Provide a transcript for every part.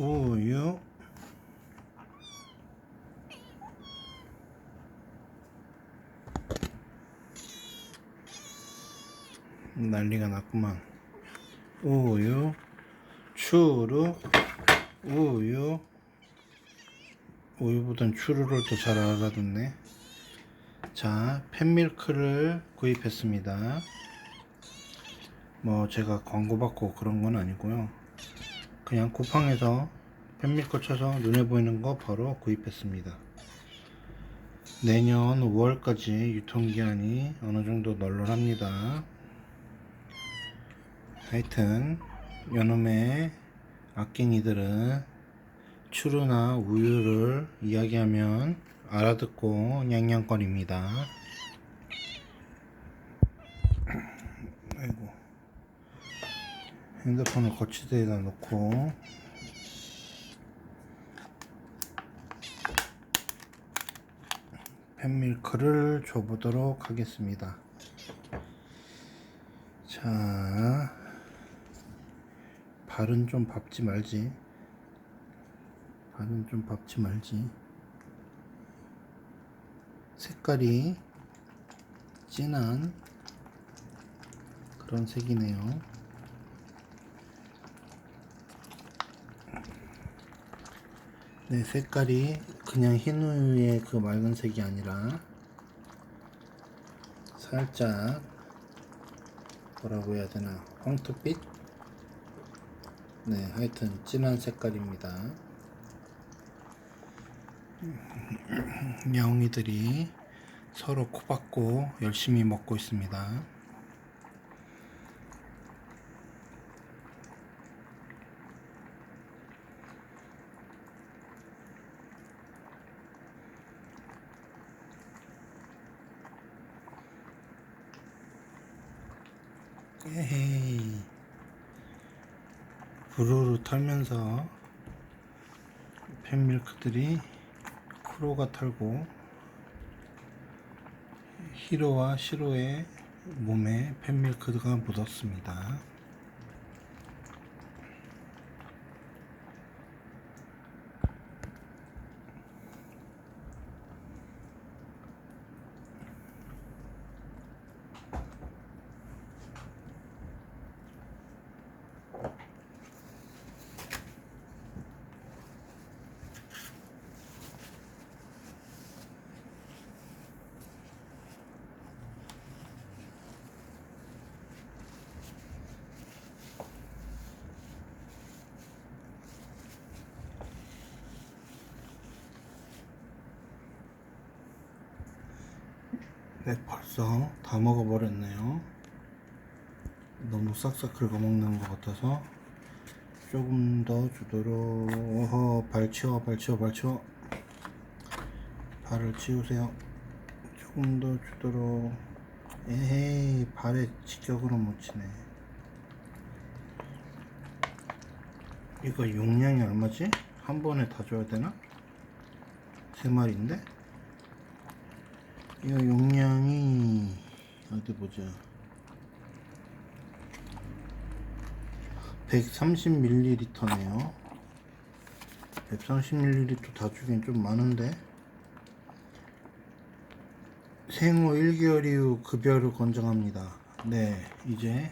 우유. 난리가 났구만. 우유. 추루. 우유. 우유보단 추루를 더 잘 알아듣네. 자 팬밀크를 구입했습니다. 뭐 제가 광고 받고 그런 건 아니고요 그냥 쿠팡에서 팬밀크 쳐서 눈에 보이는 거 바로 구입했습니다 내년 5월까지 유통기한이 어느 정도 널널합니다 하여튼 요놈의 악갱이들은 추루나 우유를 이야기하면 알아듣고 냥냥거립니다. 아이고 핸드폰을 거치대에다 놓고 팬밀크를 줘보도록 하겠습니다. 자, 발은 좀 밟지 말지. 발은 좀 밟지 말지. 색깔이 진한 그런 색이네요. 네, 색깔이 그냥 흰 우유의 그 맑은 색이 아니라 살짝 뭐라고 해야 되나 황토빛? 네, 하여튼 진한 색깔입니다. 야옹이들이 서로 코박고 열심히 먹고 있습니다. 에헤이 부르르 털면서 팬밀크들이 크로가 털고 히로와 시로의 몸에 팬밀크가 묻었습니다. 네, 벌써 다 먹어버렸네요. 너무 싹싹 긁어먹는 것 같아서 조금 더 주도록 어허 발 치워 발 치워 발 치워 발을 치우세요. 조금 더 주도록 에헤이 발에 직격으로 못 치네. 이거 용량이 얼마지? 한 번에 다 줘야 되나? 세 마리인데? 이거 용량이. 어디 보자. 130ml네요. 130ml 다 주긴 좀 많은데. 생후 1개월 이후 급여를 권장합니다. 네 이제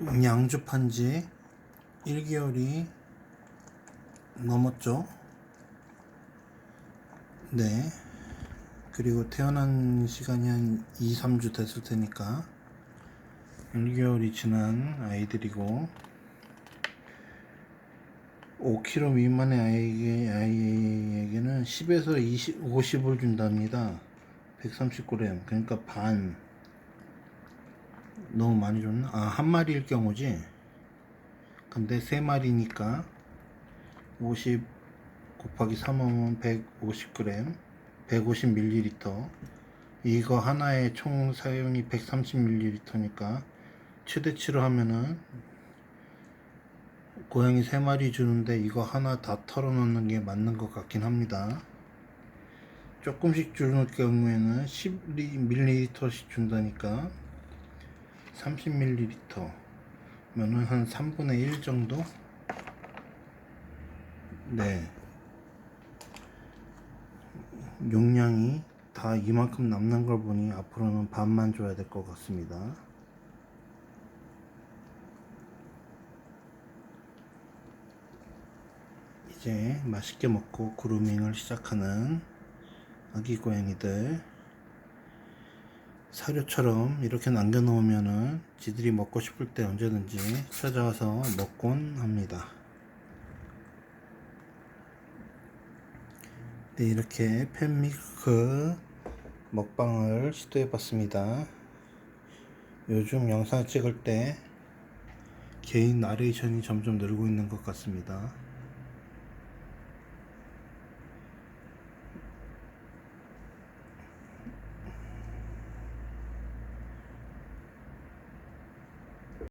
양주판 지 1개월이 넘었죠? 네 그리고 태어난 시간이 한 2, 3주 됐을 테니까 1개월이 지난 아이들이고 5kg 미만의 아이에게, 아이에게는 10에서 20, 50을 준답니다. 130g. 그러니까 반. 너무 많이 줬나? 아, 한 마리일 경우지. 근데 세 마리니까 50 곱하기 3하면 150g. 150ml 이거 하나에 총 사용이 130ml니까 최대치로 하면은 고양이 3마리 주는데 이거 하나 다 털어놓는 게 맞는 것 같긴 합니다. 조금씩 주는 경우에는 10ml씩 준다니까 30ml 면은 한 3분의 1 정도? 네. 용량이 다 이만큼 남는 걸 보니 앞으로는 반만 줘야 될 것 같습니다. 이제 맛있게 먹고 그루밍을 시작하는 아기 고양이들 사료처럼 이렇게 남겨놓으면은 지들이 먹고 싶을 때 언제든지 찾아와서 먹곤 합니다. 네, 이렇게 팬미크 먹방을 시도해 봤습니다. 요즘 영상 찍을 때 개인 나레이션이 점점 늘고 있는 것 같습니다.